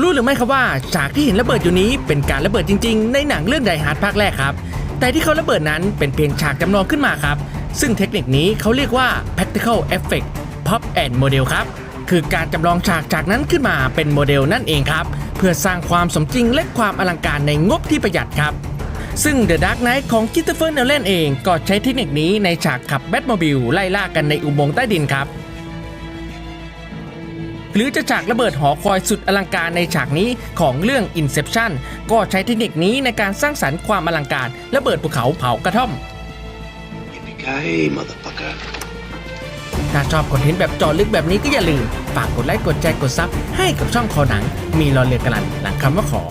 รู้หรือไม่ครับว่าฉากที่เห็นระเบิดอยู่นี้เป็นการระเบิดจริง ๆ ในหนังเรื่องไดฮาร์ดภาคแรกครับ แต่ที่เขาระเบิดนั้นเป็นเพียงฉากจำลองขึ้นมาครับ ซึ่งเทคนิคนี้เขาเรียกว่า practical effect pop and model ครับ คือการจำลองฉากจากนั้นขึ้นมาเป็นโมเดลนั่นเองครับ เพื่อสร้างความสมจริงและความอลังการในงบที่ประหยัดครับ ซึ่ง The Dark Knight ของคิ s เฟอร์เนลเลนเองก็ใช้เทคนิคนี้ในฉากขับแบทโมบิลไล่ล่ากันในอุโมงค์ใต้ดินครับ หรือจะฉากระเบิดหอคอยสุดอลังการในฉากนี้ของเรื่อง Inception ก็ใช้เทคนิคนี้ในการสร้างสรรค์ความอลังการระเบิดภูเขาเผากระท่อม Yippee-ki-yay, motherfucker. ถ้าชอบคอนเทนต์แบบเจอลึกแบบนี้ก็อย่าลืม ฝากกดไลค์กดแชร์กดซับให้กับช่องคอหนัง มีรอเรือกระลันหลังคำว่าขอ